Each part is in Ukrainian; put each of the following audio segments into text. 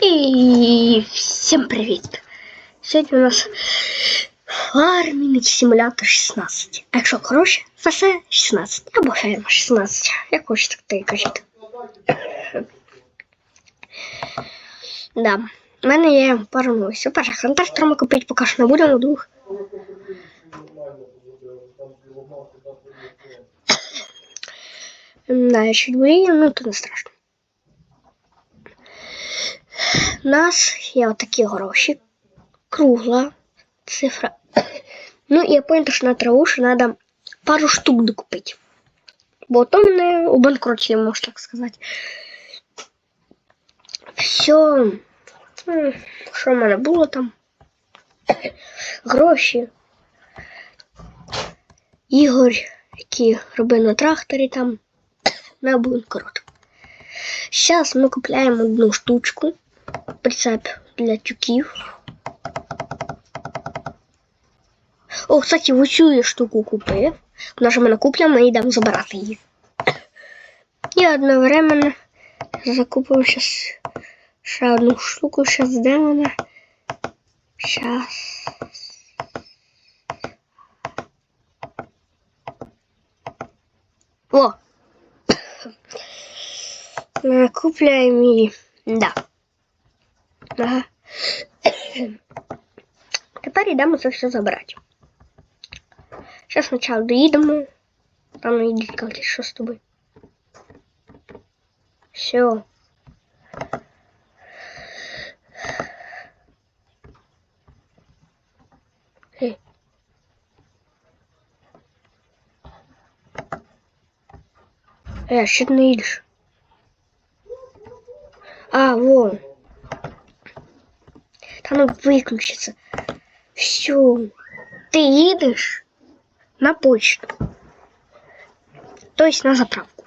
І всім привіт! Сьогодні у нас фармінг симулятор 16. А якщо коротше, ФС 16 або ферма 16. Як хочете, так і кажіть. Да. У мене є пару новостей. Перше, хантер ми купити поки що не будемо двох. Да, я чуть болію, ну то не страшно. У нас є отакі гроші. Кругла цифра. Ну, я понял, що на траву ще треба пару штук докупити. Бо то мене у банкроті, можна так сказати. Все. Що в мене було там? Гроші. Ігор, який робив на тракторі там на банкрот. Зараз ми купляємо одну штучку. Прицеп для тюків. О, кстати, ось цю я штуку купив. Вона ж мене куплена, ми йдемо забирати її. І одновременно закупив щас ще одну штуку, щас де вона. Щас. О! Купляємо її. Да. Ага. Тепер йдемо це все забирати. Зараз спочатку доїдемо. Там йдіть кажуть, що з тобою. Все. Эй. Э, что ты наедешь? А, вон. Там оно выключится. Все. Ты едешь на почту. То есть на заправку.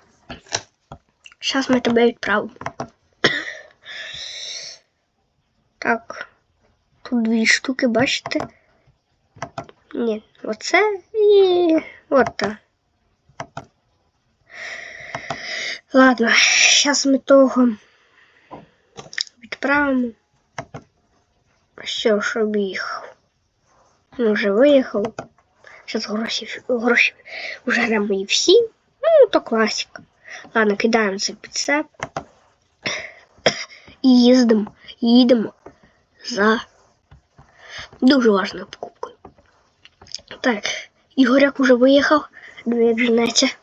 Сейчас мы тебе відправимо. Так. Тут дві штуки, бачите? Ні, оце і от та. Ладно, зараз ми того відправимо. Все, щоб їхав. Він вже виїхав. Зараз гроші, гроші вже граємо і всі. Ну, то класика. Ладно, кидаємо цей підсеп. І їздимо, їдемо за дуже важною покупкою. Так, Ігоряк уже виїхав, диви, як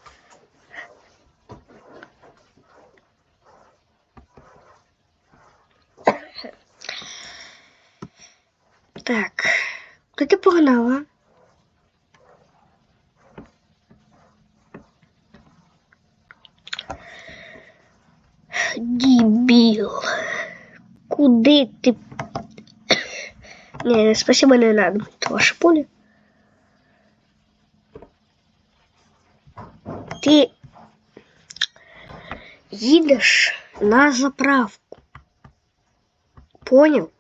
Так, куди погнала? Дебіл. Куди ти? Не, спасибо, не надо. Это ваше поле. Ти їдеш на заправку. Понял?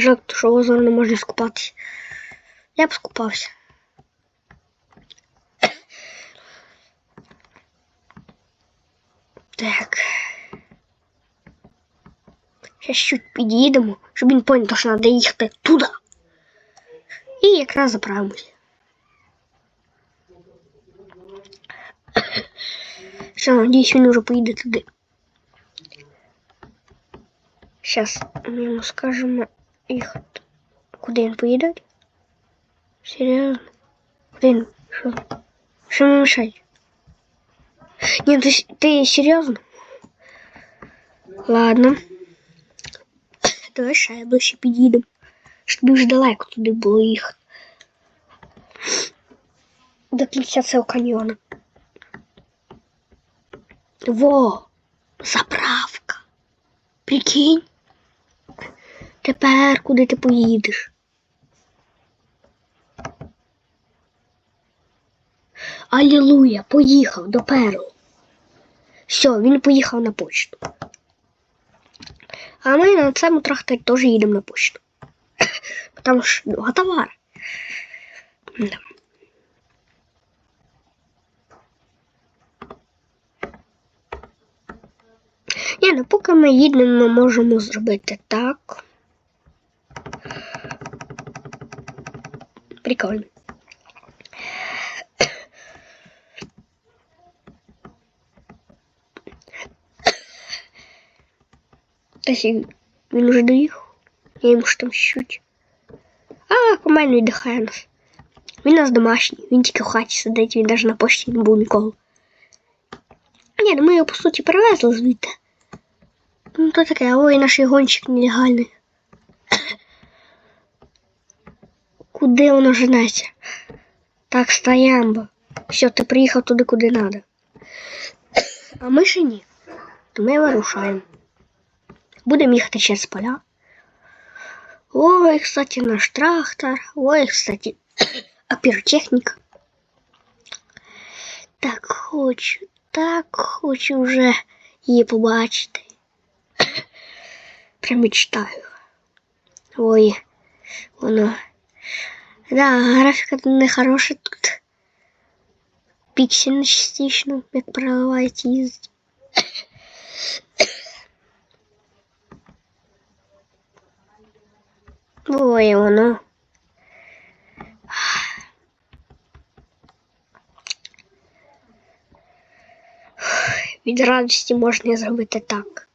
Жалко, в озеро не можна скупатися. Я б скупався. Так. Зараз чуть під'їдемо, щоб він поняв, що треба їхати туди. І якраз заправимося. Все, надіюсь, він уже поїде туди. Сейчас ми йому скажемо їхати. Куди він поїде? Серйозно? Куди він? Що? Що мені мешать? Ні, ти, ти серйозно? Ладно. Давай ще ближче під'їдемо. Щоб дуже далеко туди було їхати. До кінця цього каньйону. Во! Заправка. Прикинь. Тепер куди ти поїдеш? Алілуя, поїхав до Перу. Все, він поїхав на почту. А ми на цьому трактері теж їдемо на почту. Потому що ну, много товар. Да. Ні, ну поки ми їдемо, ми можемо зробити так. Прикольно. Ось він він уже доїхав. Я йому ж там щуть. А, команд віддихає нас. Він у нас домашній, він тільки в хаті сидить, він навіть на пошті не був ніколи. Ні, ну ми його по суті перевезли звідти. Ну то таке, ой, наш гонщик нелегальний. Куди воно женеться? Так, стоямба. Все, ти приїхав туди, куди треба. А ми ще ні. То ми вирушаємо. Будемо їхати через поля. Ой, кстати, наш трактор. Ой, кстати, а піротехніка. Так хочу, так хочу вже її побачити. Прям мечтаю. Ой, воно. Да, графіка не хороша тут. Піксельно частично, як проливається їздить. Ой, воно. Від радості можна зробити так.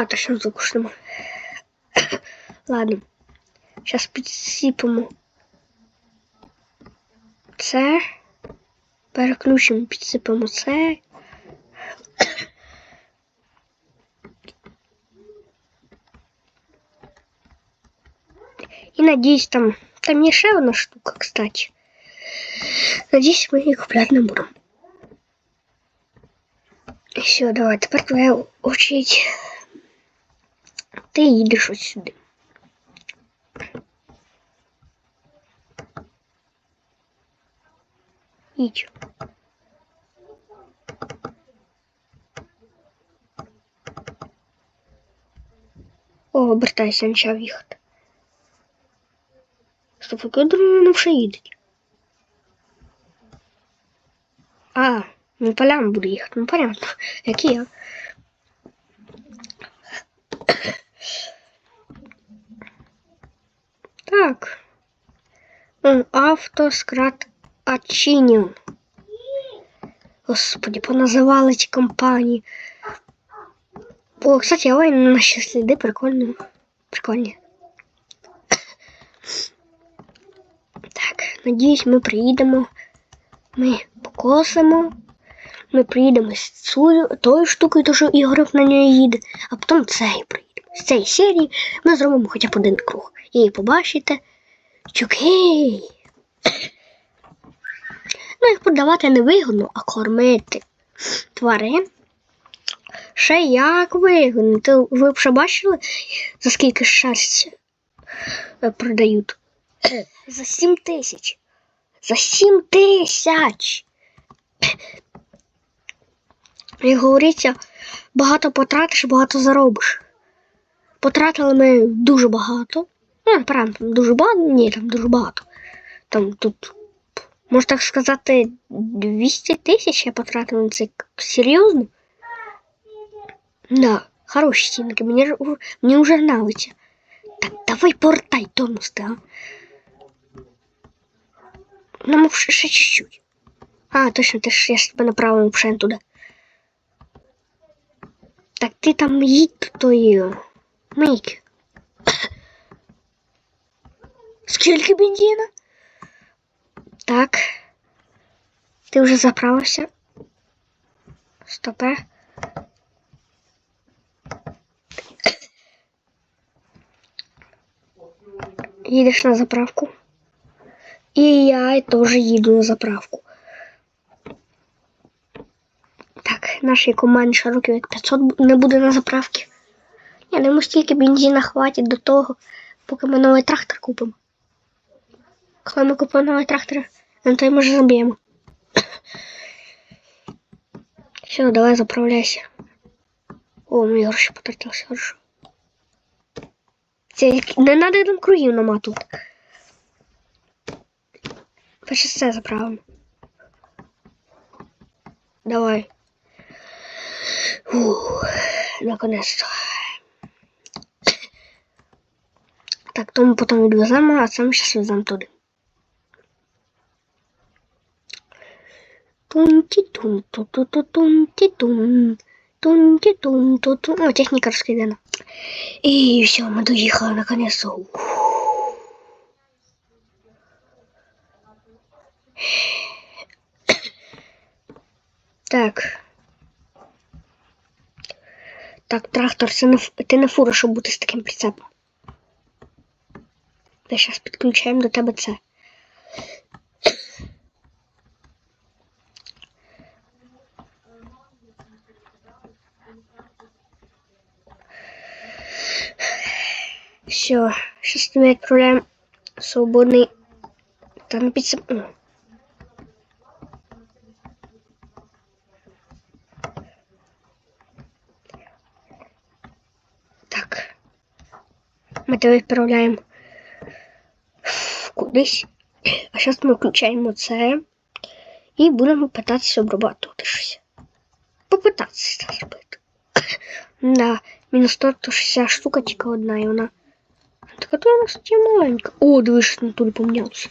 А, то що закушнемо. Ладно. Зараз підсипемо. Це. Переключимо, підсипемо це. І надіюсь, там, там є ще одна штука, кстати. Надіюсь, ми її купляти не будемо. Все, давай, тепер твоя очередь. Ти їдеш ось сюди. Їдь. О, обертайся, почав їхати. Стоп, яка дорога вже їдеть? А, ну полям буду їхати, ну понятно. Які я? Так. Автоскрат Очинін. Господи, поназивали ці компанії. О, кстати, ой, наші сліди прикольні. Прикольні. Так, надіюсь, ми приїдемо. Ми покосимо. Ми приїдемо з цю, тою штукою, то що Ігорок на ній їде, а потім цією приїдемо. З цієї серії ми зробимо хоча б один круг. І побачите. Чукей! Ну, їх продавати не вигодно, а кормити тварин. Ще як вигодно. То ви б ще бачили, за скільки шерсть е, продають? За 7 тисяч. За 7 тисяч. Як говориться, багато потратиш, багато заробиш. Потратили ми дуже багато. Ну, правда, там дуже багато, ні, там дуже багато. Там тут, можна так сказати, 200 тисяч я потратив на це серйозно. Да, хороші стінки, мені, ж- мені вже нравиться. Так, давай портай тонусти, а. Нам ще, ще чуть-чуть. А, точно, ти ж я ж тебе направив пшен туди. Так ти там їдь тої мийки. Скільки бензина? Так. Ти вже заправився? Стопе. Їдеш на заправку. І я теж їду на заправку. Так, нашій команді ще років як 500 не буде на заправці. Я думаю, стільки бензина хватить до того, поки ми новий трактор купимо. Коли ми купимо новий трактор, на той ми вже заб'ємо. Все, давай заправляйся. О, мій гроші потратився, хорошо. Це не треба там кругів наматувати. Перше це заправимо. Давай. Наконец-то. Так, тому потім відвеземо, а сам зараз веземо туди. Тун-ті-тун, ту-ту-ту-тун-ті-тун. Тун-ті-тун, ту-тун. О, техніка розкидана. І все, ми доїхали наконец-то. Так. Так, трактор, не, ф- ти не фура, щоб бути з таким прицепом. Ми зараз підключаємо до тебе це. Все, сейчас мы отправляем свободный там прицеп. О. Так. Ми тебе відправляємо кудись. А зараз ми включаємо це і будемо питатися обрабатувати щось. Попитатися це зробити. Да, мінус 100, то 60 штука тільки одна, і вона. Така то вона кстати, маленька. О, дивись, що на турі помінялося.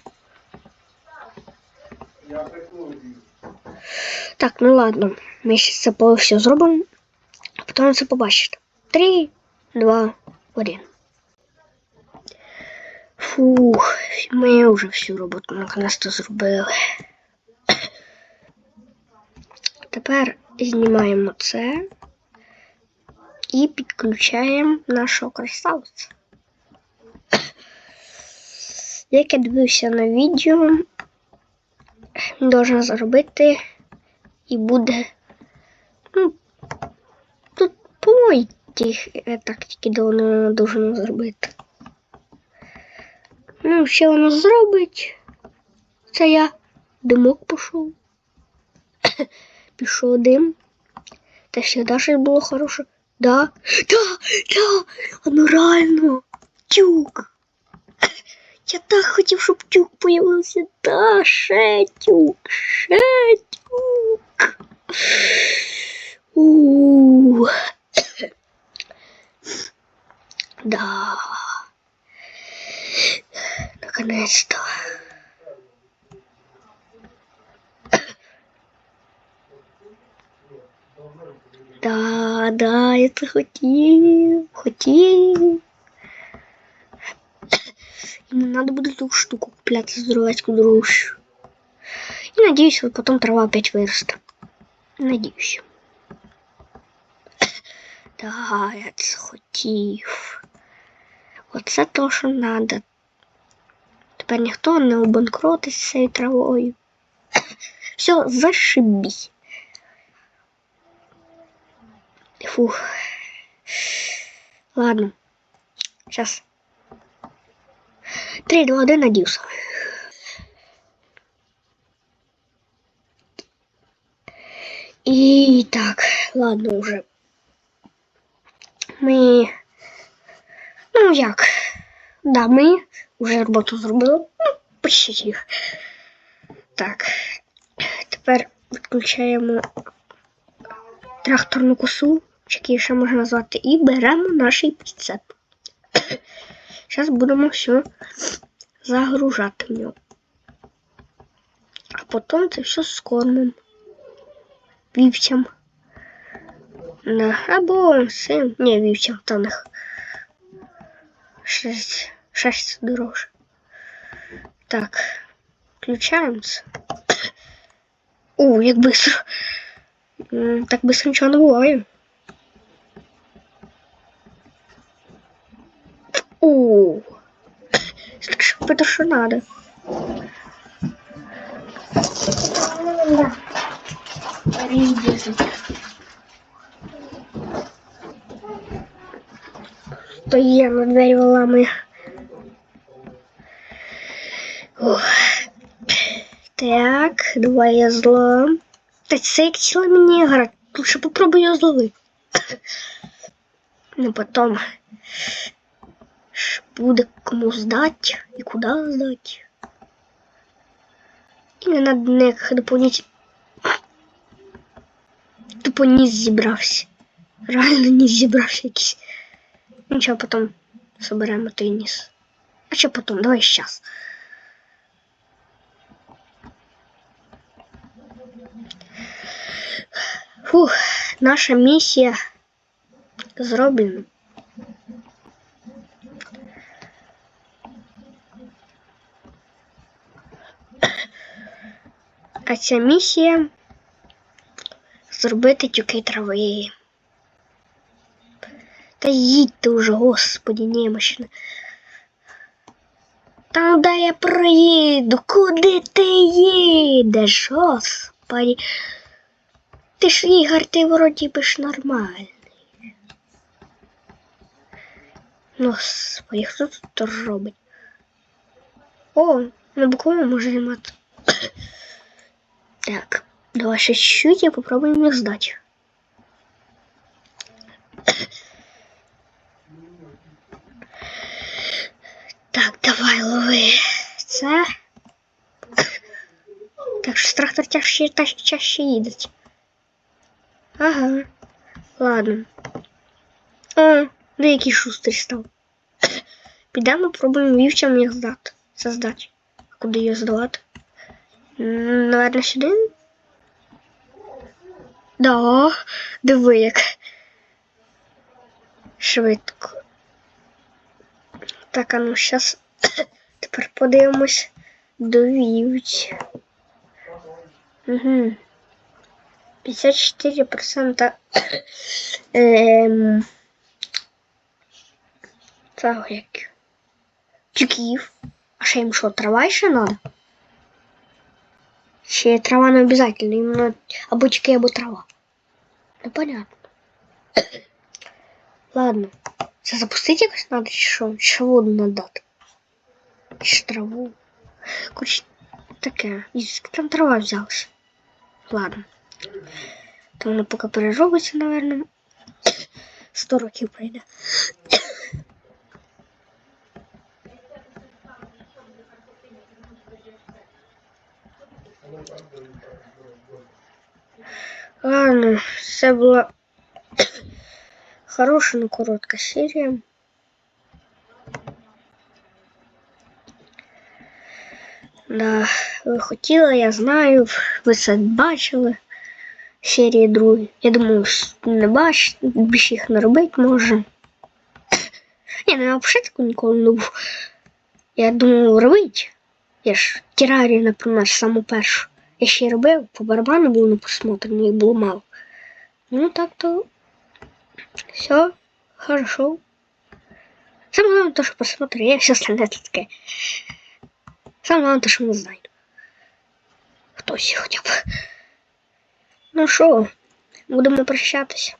Так, ну ладно. Ми ще це по- все зробимо. А потім це побачите. Три, два, один. Фух, ми вже всю роботу наконец-то зробили. Тепер знімаємо це і підключаємо нашого красавця. Як я дивився на відео, должен зробити і буде. Ну, тут по тактики, де воно должно зробити. Ну, що воно зробить? Це я димок пішов. Пішов дим. Та ще далі було хороше. Да, да, да, воно реально. Тюк. Я так хотів, щоб тюк появився. Да, ще тюк, ще тюк. У. Да. Наконец-то. Да, да, я це хотів, хотів. І не надо буде ту штуку купляти здоровецьку дорожчу. І надіюсь, що потім трава опять виросте. Надіюсь. Да, я це хотів. Оце то, що надо. Тепер ніхто не обанкротить з цією травою. Все, зашибись. Фух. Ладно. Сейчас. Три, два, один, надеюсь. І так, ладно уже. Ми. Ну як? Да, ми вже роботу зробили. Ну, почти їх. Так. Тепер відключаємо тракторну косу, чи її ще можна назвати, і беремо наш прицеп. Зараз будемо все загружати в нього. А потім це все скормимо вівцям. Або цим, не вівцям, та них шерсть, шерсть дорожче. Так, включаємося. О, як быстро. Так быстро нічого не буває. Що это что надо. То я на двері виламую. Так, давай я злом. Та це як ціла мені гра. Лучше попробуй його зловити. Ну потом буде кому здати і куди здати. І не надо ніяких доповніть. Тупо ніс зібрався. Реально ніс зібрався якийсь. Нічого, потім соберемо той ніс. А що потім? Давай щас. Фух, наша місія зроблена. А ця місія зробити тюки трави. Та їдьте уже, господі, немощно. Та дай я проїду, куди ти їдеш, господі? Ти ж Ігор, ти вроді би ж нормальний. Ну, Господи, хто тут робить? О, на буквально може займати. Так, давай чуть-чуть і попробуємо їх здати. Так, давай лови. Це. Так що трактор та чаще їдеть. Ага. Ладно. О, деякий шустрий став. Підемо пробуємо вівчам їх здати. Создати. Куди її здавати? Наверно, сюди? Да, диви як. Швидко. Так, а ну зараз тепер подивимось до вівць. Угу. 54% ем, цього як. Тюків. А ще їм що, трава ще надо? Ще трава не обязательно, їм надо або тюки, або трава. Ну понятно. Ладно. Це запустити якось надо, чи що? Чи воду надати? Чи ж траву? Короче, таке. І звідки там трава взялася? Ладно. То воно поки переробиться, наверное. 100 років пройде. Ладно, це була хороша, но коротка серія. Да, ви хотіли, я знаю, ви це бачили. Серії другі. Я думаю, не бач, більше їх не робити може. Я взагалі таку ніколи не. Я думав робити. Я ж терарію, наприклад, саму першу. Я ще й робив, по барабану був на посмотр, мені було мало. Ну так то все хорошо. Самое главное то, что посмотрю, я все остальное таке. Самое главное то, что не знаю. Хтось хотя б. Ну що, будемо прощатися.